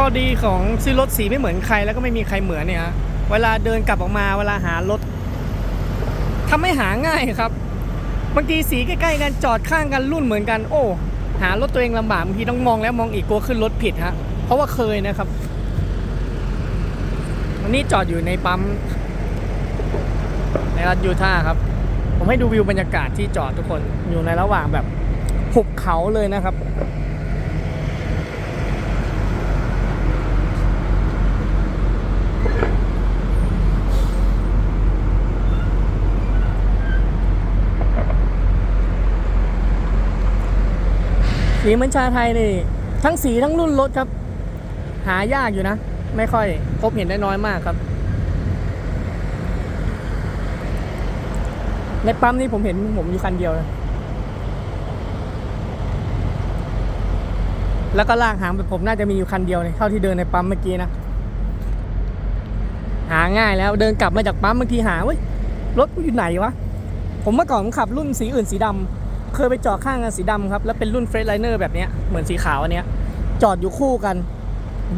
ข้อดีของซื้อรถสีไม่เหมือนใครแล้วก็ไม่มีใครเหมือนเนี่ยเวลาเดินกลับออกมาเวลาหารถทำให้หาง่ายครับบางทีสีใกล้ๆกันจอดข้างกันรุ่นเหมือนกัน โอ้ หารถตัวเองลำบากบางทีต้องมองแล้วมองอีกกลัวขึ้นรถผิดฮะเพราะว่าเคยนะครับวันนี้จอดอยู่ในปั๊มในรัฐยูทาห์ครับ ผมให้ดูวิวบรรยากาศที่จอดทุกคนอยู่ในระหว่างแบบหุบเขาเลยนะครับ สีเหมือนชาไทยนี่ ทั้งสีทั้งรุ่นรถครับ หายากอยู่นะ ไม่ค่อย พบเห็นได้น้อยมากครับ ในปั๊มนี่ผมเห็นผมอยู่คันเดียวนะแล้วก็ลากหางแบบผมน่าจะมีอยู่คันเดียวเลยเท่าที่เดินในปั๊มเมื่อกี้นะ หาง่ายแล้วเดินกลับมาจากปั๊มบางทีหาเว้ยรถอยู่ไหนวะ ผมเมื่อก่อนผมขับรุ่นสีอื่นสีดำ เคยไปจอดข้างกันสีดำครับ แล้วเป็นรุ่นเฟร h ไลเนอร์แบบเนี้ยเหมือนสีขาวอันเนี้ย จอดอยู่คู่กัน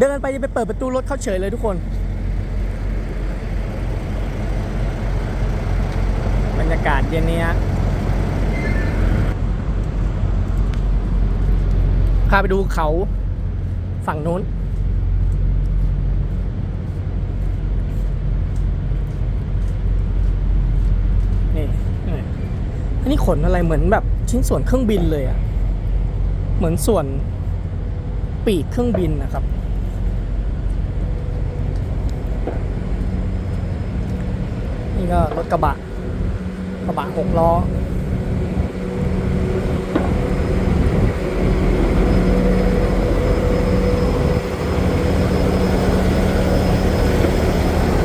เดินไปจะไปเปิดประตูรถเข้าเฉยเลยทุกคนบรรยากาศเย็นนี้ฮะพาไปดูเขาฝั่งนู้นนี่อั นนี้ขนอะไรเหมือนแบบชิ้นส่วนเครื่องบินเลยอะเหมือนส่วนปีกเครื่องบินนะครับ นี่ก็รถกระบะ กระบะหกล้อ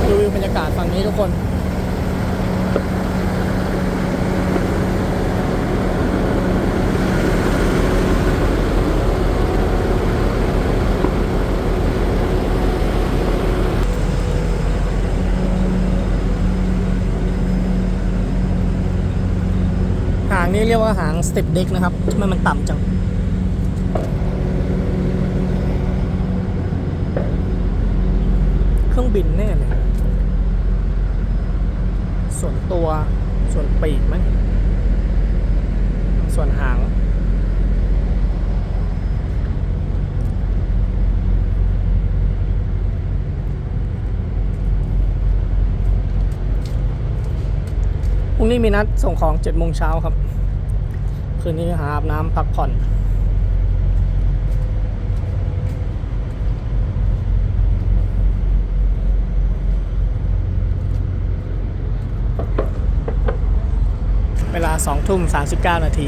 ดูวิวบรรยากาศฝั่งนี้ทุกคน นี้เรียกว่าหางสเต็ปเด็กนะครับทำไมมันต่ำจัง เครื่องบินแน่เลย ส่วนตัว ส่วนปีกไหมส่วนหางพรุ่งนี้มีนัดส่งของ7โมงเช้าครับ คืนนี้หาอาบน้ำพักผ่อนเวลา2ทุ่ม39 นาที